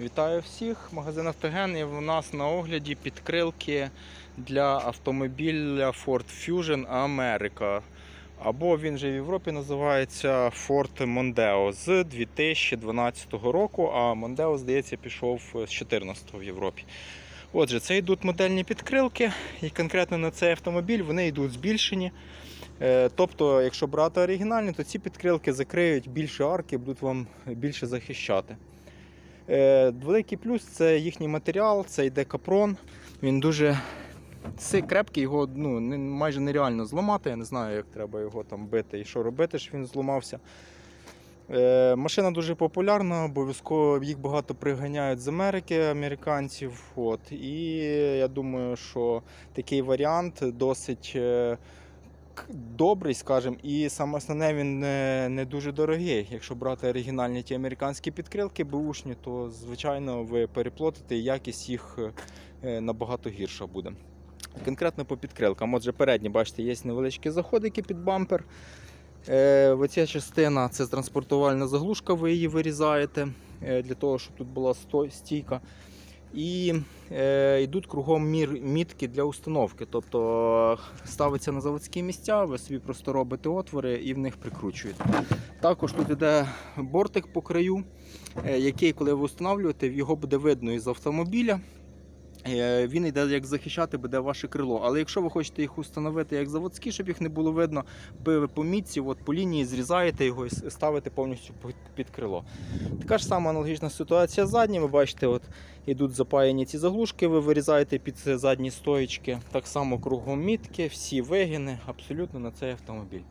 Вітаю всіх! Магазин Автоген і в нас на огляді підкрилки для автомобіля Ford Fusion America. Або він же в Європі називається Ford Mondeo з 2012 року, а Mondeo, здається, пішов з 2014 в Європі. Отже, це йдуть модельні підкрилки, і конкретно на цей автомобіль вони йдуть збільшені. Е, Тобто, якщо брати оригінальні, то ці підкрилки закриють більше арки, будуть вам більше захищати. Е, Великий плюс це їхній матеріал, це йде капрон. Він дуже си- крепкий, його ну, майже нереально зламати. Я не знаю, як треба його там бити і що робити, щоб він зламався. Е, Машина дуже популярна, обов'язково їх багато приганяють з Америки, американців. От. І я думаю, що такий варіант досить е, добрий, скажімо, і саме основне він не, не дуже дорогий. Якщо брати оригінальні ті американські підкрилки, бушні, то звичайно ви переплатите і якість їх е, набагато гірша буде. Конкретно по підкрилкам. Отже, передні, бачите, є невеличкі заходики під бампер. Е, Оця частина це транспортувальна заглушка, ви її вирізаєте е, для того, щоб тут була стійка. І е, йдуть кругом мір, мітки для установки. Тобто е, ставиться на заводські місця, ви собі просто робите отвори і в них прикручуєте. Також тут йде бортик по краю, е, який, коли ви встановлюєте, його буде видно із автомобіля. Е, Він йде як захищати буде ваше крило. Але якщо ви хочете їх установити як заводські, щоб їх не було видно, ви по мітці, от по лінії зрізаєте його і ставите повністю під- крило. Така ж сама аналогічна ситуація задні. Ви бачите, от ідуть запаяні ці заглушки, ви вирізаєте під задні стоїчки. Так само кругом мітки, всі вигини абсолютно на цей автомобіль.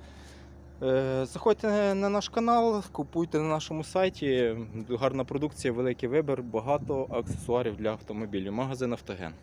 Е, Заходьте на наш канал, купуйте на нашому сайті. Гарна продукція, великий вибір, багато аксесуарів для автомобілів. Магазин Автоген.